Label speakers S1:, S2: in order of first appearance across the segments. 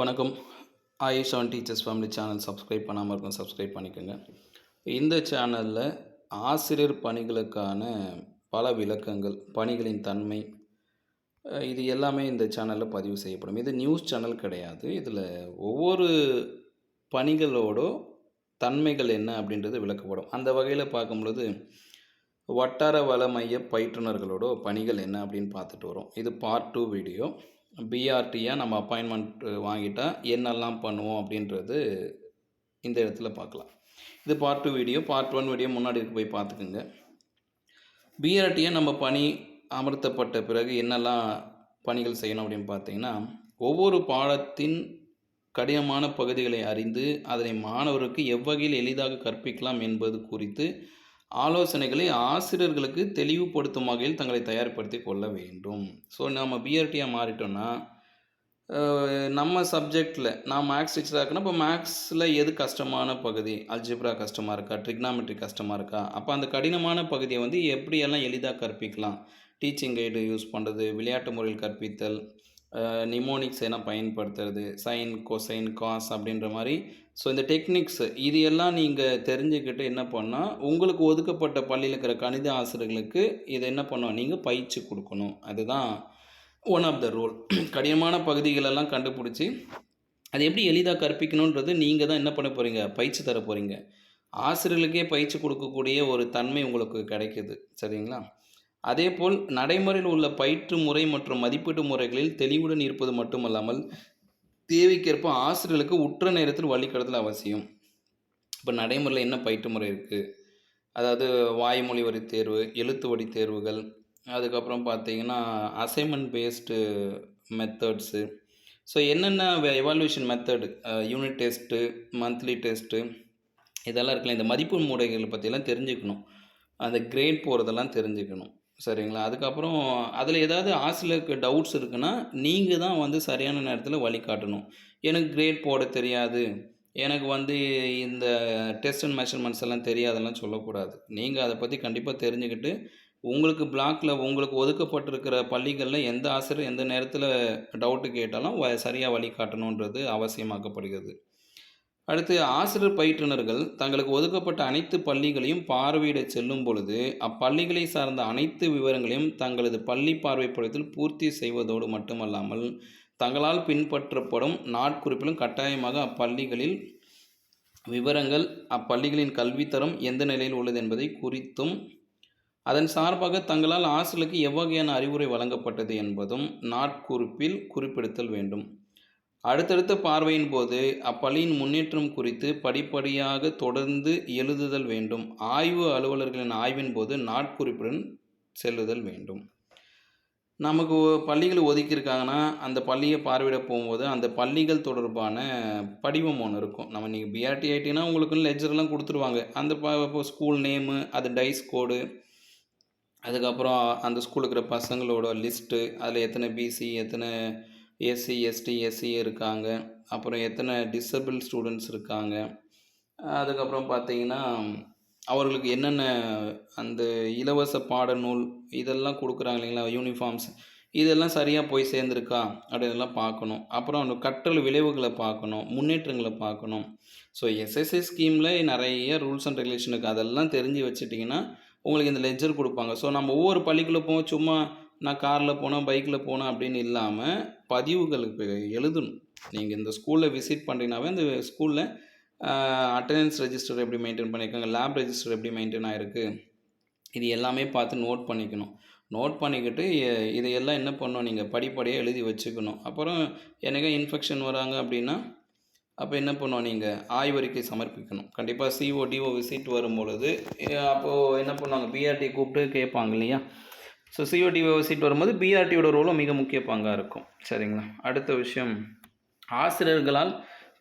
S1: வணக்கம். ஐ seven teachers family channel subscribe பண்ணாமல் இருக்கும் சப்ஸ்கிரைப் பண்ணிக்கோங்க. இந்த சேனலில் ஆசிரியர் பணிகளுக்கான பல விளக்கங்கள் பணிகளின் தன்மை இது எல்லாமே இந்த சேனலில் பதிவு செய்யப்படும். இது நியூஸ் சேனல் கிடையாது. இதில் ஒவ்வொரு பணிகளோட தன்மைகள் என்ன அப்படின்றது விளக்கப்படும். அந்த வகையில் பார்க்கும்பொழுது வட்டார வள மைய பயிற்றுனர்களோட பணிகள் என்ன அப்படின்னு பார்த்துட்டு வரோம். இது பார்ட் டூ வீடியோ பிஆர்டியாக நம்ம அப்பாயின்மெண்ட் வாங்கிட்டால் என்னெல்லாம் பண்ணுவோம் அப்படின்றது இந்த இடத்துல பார்க்கலாம். இது part two video part one video முன்னாடி இருக்கு போய் பார்த்துக்குங்க. பிஆர்டியாக நம்ம பணி அமர்த்தப்பட்ட பிறகு என்னெல்லாம் பணிகள் செய்யணும் அப்படின்னு பார்த்தீங்கன்னா ஒவ்வொரு பாடத்தின் கடினமான பகுதிகளை அறிந்து அதனை மாணவருக்கு எவ்வகையில் எளிதாக கற்பிக்கலாம் என்பது குறித்து ஆலோசனைகளை ஆசிரியர்களுக்கு தெளிவுபடுத்தும் வகையில் தங்களை தயார்படுத்தி கொள்ள வேண்டும். ஸோ நம்ம பிஆர்டியாக மாறிட்டோம்னா நம்ம சப்ஜெக்டில் நான் மேக்ஸ் டீச்சராக இருக்கேன்னா இப்போ மேக்ஸில் எது கஷ்டமான பகுதி? அல்ஜிப்ரா கஷ்டமாக இருக்கா? ட்ரிக்னாமெட்ரி கஷ்டமாக இருக்கா? அப்போ அந்த கடினமான பகுதியை வந்து எப்படியெல்லாம் எளிதாக கற்பிக்கலாம்? டீச்சிங் கைடு யூஸ் பண்ணுறது விளையாட்டு முறையில் கற்பித்தல் நிமோனிக்ஸ் என பயன்படுத்துறது சைன் கொசைன் காஸ் அப்படின்ற மாதிரி. ஸோ இந்த டெக்னிக்ஸ் இது எல்லாம் நீங்கள் தெரிஞ்சுக்கிட்டு என்ன பண்ணால் உங்களுக்கு ஒதுக்கப்பட்ட பள்ளியில் இருக்கிற கணித ஆசிரியர்களுக்கு இதை என்ன பண்ணோம்? நீங்கள் பயிற்சி கொடுக்கணும். அதுதான் ஒன் ஆஃப் த ரோல் கடினமான பகுதிகளெல்லாம் கண்டுபிடிச்சி அது எப்படி எளிதாக கற்பிக்கணுன்றது நீங்கள் தான் என்ன பண்ண போகிறீங்க பயிற்சி தர போகிறீங்க ஆசிரியர்களுக்கே பயிற்சி கொடுக்கக்கூடிய ஒரு தன்மை உங்களுக்கு கிடைக்குது. சரிங்களா? அதேபோல் நடைமுறையில் உள்ள பயிற்று முறை மற்றும் மதிப்பீட்டு முறைகளில் தெளிவுடன் இருப்பது மட்டுமல்லாமல் தேவைக்கேற்ப ஆசிரியர்களுக்கு உற்ற நேரத்தில் வழிகடத்தல் அவசியம். இப்போ நடைமுறையில் என்ன பயிற்று முறை இருக்குது அதாவது வாய்மொழி வரி தேர்வு எழுத்து வழி தேர்வுகள் அதுக்கப்புறம் பார்த்தீங்கன்னா அசைன்மெண்ட் பேஸ்டு மெத்தட்ஸு ஸோ என்னென்ன evaluation method unit test monthly test இதெல்லாம் இருக்குல்ல இந்த மதிப்பு முறைகளை பற்றியெல்லாம் தெரிஞ்சுக்கணும். அந்த கிரேட் போகிறதெல்லாம் தெரிஞ்சுக்கணும். சரிங்களா? அதுக்கப்புறம் அதில் ஏதாவது ஆசிரியருக்கு டவுட்ஸ் இருக்குன்னா நீங்கள் தான் வந்து சரியான நேரத்தில் வழிகாட்டணும் எனக்கு கிரேட் போட தெரியாது. எனக்கு வந்து இந்த டெஸ்ட் அண்ட் மெஷர்மெண்ட்ஸ் எல்லாம் தெரியாதெல்லாம் சொல்லக்கூடாது. நீங்கள் அதை பற்றி கண்டிப்பாக தெரிஞ்சுக்கிட்டு உங்களுக்கு பிளாக்கில் உங்களுக்கு ஒதுக்கப்பட்டிருக்கிற பள்ளிகளில் எந்த ஆசிரியர் எந்த நேரத்தில் டவுட்டு கேட்டாலும் வ சரியாக வழிகாட்டணுன்றது அவசியமாக்கப்படுகிறது. அடுத்து ஆசிரியர் பயிற்றுனர்கள் தங்களுக்கு ஒதுக்கப்பட்ட அனைத்து பள்ளிகளையும் பார்வையிட செல்லும் பொழுது அப்பள்ளிகளை சார்ந்த அனைத்து விவரங்களையும் தங்களது பள்ளி பார்வைப்படத்தில் பூர்த்தி செய்வதோடு மட்டுமல்லாமல் தங்களால் பின்பற்றப்படும் நாட்குறிப்பிலும் கட்டாயமாக அப்பள்ளிகளில் விவரங்கள் அப்பள்ளிகளின் கல்வித்தரம் எந்த நிலையில் உள்ளது என்பதை குறித்தும் அதன் சார்பாக தங்களால் ஆசிரியர்களுக்கு எவ்வகையான அறிவுரை வழங்கப்பட்டது என்பதும் நாட்குறிப்பில் குறிப்பிடுத்தல் வேண்டும். அடுத்தடுத்த பார்வையின் போது அப்பள்ளியின் முன்னேற்றம் குறித்து படிப்படியாக தொடர்ந்து எழுதுதல் வேண்டும். ஆய்வு அலுவலர்களின் ஆய்வின் போது நாட்குறிப்புடன் செல்லுதல் வேண்டும். நமக்கு பள்ளிகள் ஒதுக்கியிருக்காங்கன்னா அந்த பள்ளியை பார்வையிட போகும்போது அந்த பள்ளிகள் தொடர்பான படிவம் ஒன்று இருக்கும். நம்ம நீங்கள் பிஆர்டி ஐடினா உங்களுக்கு லெஜர்லாம் கொடுத்துருவாங்க. அந்த ப இப்போ ஸ்கூல் நேமு அது டைஸ் கோடு அதுக்கப்புறம் அந்த ஸ்கூலுக்கு இருக்கிற பசங்களோட லிஸ்ட்டு அதில் எத்தனை பிசி எத்தனை எஸ்சி எஸ்டி எஸ்சி இருக்காங்க. அப்புறம் எத்தனை டிசபிள் ஸ்டூடெண்ட்ஸ் இருக்காங்க. அதுக்கப்புறம் பார்த்தீங்கன்னா அவர்களுக்கு என்னென்ன அந்த இலவச பாடநூல் இதெல்லாம் கொடுக்குறாங்க இல்லைங்களா? யூனிஃபார்ம்ஸ் இதெல்லாம் சரியாக போய் சேர்ந்துருக்கா? அப்படின்லாம் பார்க்கணும். அப்புறம் அந்த கற்றல் விளைவுகளை பார்க்கணும். முன்னேற்றங்களை பார்க்கணும். ஸோ எஸ்எஸ்சி ஸ்கீமில் நிறைய ரூல்ஸ் அண்ட் ரெகுலேஷனுக்கு அதெல்லாம் தெரிஞ்சு வச்சுட்டிங்கன்னா உங்களுக்கு இந்த லெஜர் கொடுப்பாங்க. ஸோ நம்ம ஒவ்வொரு பள்ளிக்குள்ளே போவோம். சும்மா நான் காரில் போனேன் பைக்கில் போனேன் அப்படின்னு இல்லாமல் பதிவுகளுக்கு எழுதணும். நீங்கள் இந்த ஸ்கூலில் விசிட் பண்ணுறீங்கனாவே இந்த ஸ்கூலில் அட்டண்டன்ஸ் ரெஜிஸ்டர் எப்படி மெயின்டைன் பண்ணியிருக்காங்க லேப் ரெஜிஸ்டர் எப்படி மெயின்டைன் ஆகிருக்கு இது எல்லாமே பார்த்து நோட் பண்ணிக்கணும். நோட் பண்ணிக்கிட்டு இதையெல்லாம் என்ன பண்ணணும் நீங்கள் படிப்படியாக எழுதி வச்சுக்கணும். அப்புறம் எனக்கு இன்ஃபெக்ஷன் வராங்க அப்படின்னா அப்போ என்ன பண்ணுவோம் நீங்கள் ஆய்வறிக்கை சமர்ப்பிக்கணும். கண்டிப்பாக சிஓ டிஓ விசிட் வரும் பொழுது அப்போது என்ன பண்ணுவாங்க பிஆர்டி கூப்பிட்டு கேட்பாங்க இல்லையா? ஸோ சிஓடிஓ சீட் வரும்போது பிஆர்டியோட ரோலும் மிக முக்கிய பங்காக இருக்கும். சரிங்களா? அடுத்த விஷயம். ஆசிரியர்களால்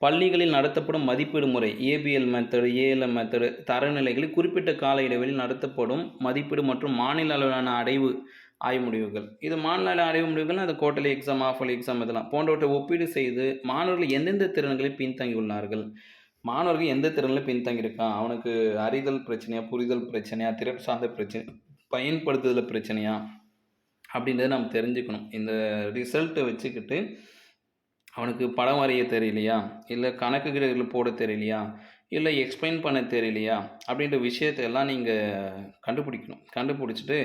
S1: பள்ளிகளில் நடத்தப்படும் மதிப்பீடு முறை ஏபிஎல் மெத்தடு ஏஎல்எம் மெத்தடு தரநிலைகளில் குறிப்பிட்ட கால இடைவெளியில் நடத்தப்படும் மதிப்பீடு மற்றும் மாநில அளவிலான அடைவு ஆய்வு முடிவுகள் இது மாநில அளவு முடிவுகள் அது கோட்டலி எக்ஸாம் ஆஃபலி எக்ஸாம் இதெல்லாம் போன்றவற்றை ஒப்பீடு செய்து மாணவர்கள் எந்தெந்த திறன்களில் பின்தங்கியுள்ளார்கள் மாணவர்கள் எந்த திறனில் பின்தங்கியிருக்கான் அவனுக்கு அறிதல் பிரச்சனையா புரிதல் பிரச்சனையா திறப்பு சார்ந்த பிரச்சனை பயன்படுத்துதல் பிரச்சனையா அப்படின்றத நம்ம தெரிஞ்சுக்கணும். இந்த ரிசல்ட்டை வச்சுக்கிட்டு அவனுக்கு படம் வரைய தெரியலையா? இல்லை கணக்குகள் போட தெரியலையா? இல்லை எக்ஸ்பிளைன் பண்ண தெரியலையா? அப்படின்ற விஷயத்தை எல்லாம் நீங்கள் கண்டுபிடிக்கணும். கண்டுபிடிச்சிட்டு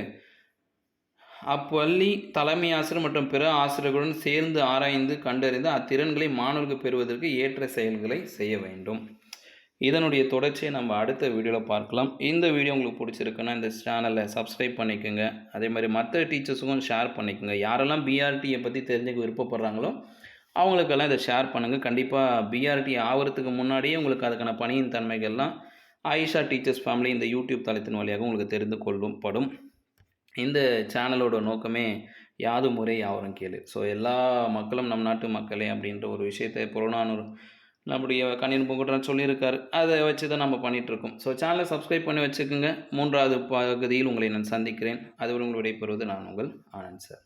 S1: அப்பள்ளி தலைமை ஆசிரியர் மற்றும் பிற ஆசிரியர்களுடன் சேர்ந்து ஆராய்ந்து கண்டறிந்து அத்திறன்களை மாணவர்களுக்கு பெறுவதற்கு ஏற்ற செயல்களை செய்ய வேண்டும். இதனுடைய தொடர்ச்சியை நம்ம அடுத்த வீடியோவில் பார்க்கலாம். இந்த வீடியோ உங்களுக்கு பிடிச்சிருக்குன்னா இந்த சேனலை சப்ஸ்கிரைப் பண்ணிக்கோங்க. அதே மாதிரி மற்ற டீச்சர்ஸுக்கும் ஷேர் பண்ணிக்கோங்க. யாரெல்லாம் பிஆர்டியை பற்றி தெரிஞ்சுக்க விருப்பப்படுறாங்களோ அவங்களுக்கெல்லாம் இதை ஷேர் பண்ணுங்கள் கண்டிப்பாக பிஆர்டி ஆகிறதுக்கு முன்னாடியே உங்களுக்கு அதுக்கான பணியின் தன்மைகள்லாம் ஆயிஷா டீச்சர்ஸ் ஃபேமிலி இந்த யூடியூப் தளத்தின் வழியாக உங்களுக்கு தெரிந்து கொள்ளும் படும் இந்த சேனலோட நோக்கமே யாது முறை யாவரும் கேளு. ஸோ எல்லா மக்களும் நம் நாட்டு மக்களே அப்படின்ற ஒரு விஷயத்தை புறநானூறு நம்முடைய கணினி பூங்குட்டன் சொல்லியிருக்காரு. அதை வச்சு தான் நம்ம பண்ணிகிட்ருக்கோம் ஸோ சேனலை சப்ஸ்கிரைப் பண்ணி வச்சுக்கோங்க. மூன்றாவது பகுதியில் உங்களை நான் சந்திக்கிறேன். அதுவரை உங்களுடைய பெறுவது நான் உங்கள் ஆனந்த் சார்.